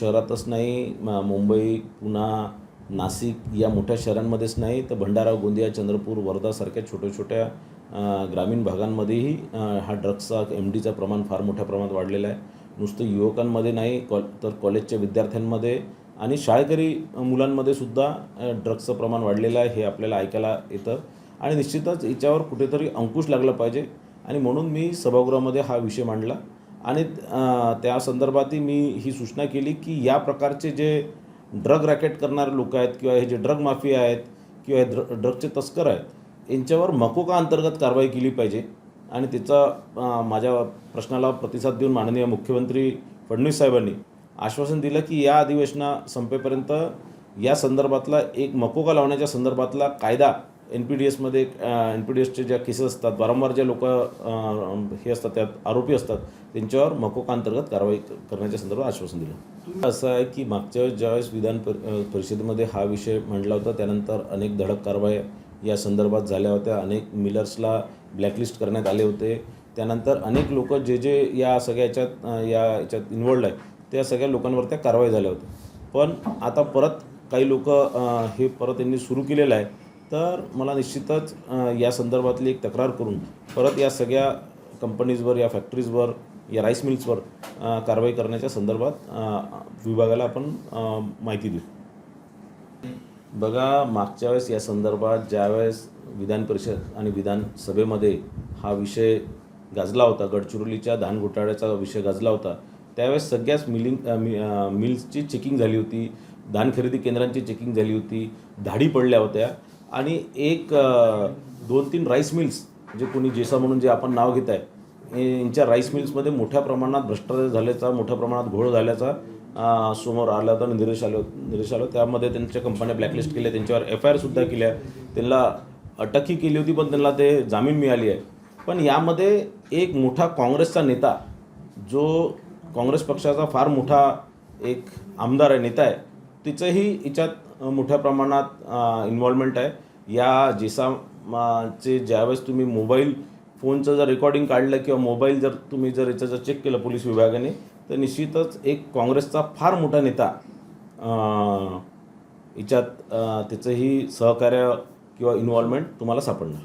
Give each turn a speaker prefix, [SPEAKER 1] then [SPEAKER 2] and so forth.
[SPEAKER 1] शहरातच नाही मुंबई पुणा नाशिक या मोठ्या शहरांमध्येच नाही तर भंडारा गोंदिया चंद्रपूर वर्धासारख्या छोट्या छोट्या ग्रामीण भागांमध्येही हा ड्रग्सचा एम डीचा प्रमाण फार मोठ्या प्रमाणात वाढलेलं आहे. नुसतं युवकांमध्ये नाही कॉ तर कॉलेजच्या विद्यार्थ्यांमध्ये आणि शाळकरी मुलांमध्ये सुद्धा ड्रग्सचं प्रमाण वाढलेलं आहे हे आपल्याला ऐकायला येतं. आणि निश्चितच याच्यावर कुठेतरी अंकुश लागला पाहिजे. आणि म्हणून मी सभागृहामध्ये हा विषय मांडला. आणि त्या संदर्भातही मी ही सूचना केली की या प्रकारचे जे ड्रग रॅकेट करणारे लोक आहेत किंवा हे जे ड्रग माफिया आहेत किंवा हे ड्र ड्रगचे तस्कर आहेत यांच्यावर मकोका अंतर्गत कारवाई केली पाहिजे. आणि तिचा माझ्या प्रश्नाला प्रतिसाद देऊन माननीय मुख्यमंत्री फडणवीस साहेबांनी आश्वासन दिलं की या अधिवेशना संपेपर्यंत या संदर्भातला एक मकोका लावण्याच्या संदर्भातला कायदा एन पी डी एसमध्ये एन पी डी एसचे ज्या केसेस असतात वारंवार जे लोक हे असतात त्यात आरोपी असतात त्यांच्यावर मकोका अंतर्गत कारवाई करण्याच्या संदर्भात आश्वासन दिलं. असं आहे की मागच्या वेळेस ज्यावेळेस विधान परि परिषदेमध्ये हा विषय मांडला होता त्यानंतर अनेक धडक कारवाया या संदर्भात झाल्या होत्या. अनेक मिलर्सला ब्लॅकलिस्ट करण्यात आले होते. त्यानंतर अनेक लोक जे जे या सगळ्या याच्यात या याच्यात इन्वॉल्ड आहे त्या सगळ्या लोकांवर त्या कारवाई झाल्या होत्या. पण आता परत काही लोक हे परत यांनी सुरू केलेलं आहे. तर मला निश्चितच या संदर्भातली एक तक्रार करून परत या सगळ्या कंपनीजवर या फॅक्टरीजवर या राईस मिल्सवर कारवाई करण्याच्या संदर्भात विभागाला आपण माहिती देऊ. बघा मागच्या वेळेस या संदर्भात ज्यावेळेस विधान परिषद आणि विधानसभेमध्ये हा विषय गाजला होता गडचिरोलीच्या धान घोटाळ्याचा विषय गाजला होता त्यावेळेस सगळ्याच मिलिंग मिल्सची चेकिंग झाली होती धान खरेदी केंद्रांची चेकिंग झाली होती धाडी पडल्या होत्या. आणि एक दोन तीन राईस मिल्स जे कोणी जेसा म्हणून जे आपण नाव घेत आहे यांच्या राईस मिल्समध्ये मोठ्या प्रमाणात भ्रष्टाचार झाल्याचा मोठ्या प्रमाणात घोळ झाल्याचा समोर आला होता आणि निदेश आलो निदेश आलो. त्यामध्ये त्यांच्या कंपन्या ब्लॅकलिस्ट केल्या त्यांच्यावर एफ आय आरसुद्धा केल्या. त्यांना अटकही केली होती पण त्यांना ते जामीन मिळाली आहे. पण यामध्ये एक मोठा काँग्रेसचा नेता जो काँग्रेस पक्षाचा फार मोठा एक आमदार आहे नेता आहे तिचंही याच्यात मोठ्या प्रमाणात इन्व्हॉल्वमेंट आहे. या जेसा ज्यावेळेस तुम्ही मोबाईल फोनचं जर रेकॉर्डिंग काढलं किंवा मोबाईल जर तुम्ही जर याचं जर चेक केलं पोलीस विभागाने तर निश्चितच एक काँग्रेसचा फार मोठा नेता याच्यात त्याचंही सहकार्य किंवा इन्व्हॉल्वमेंट तुम्हाला सापडणार.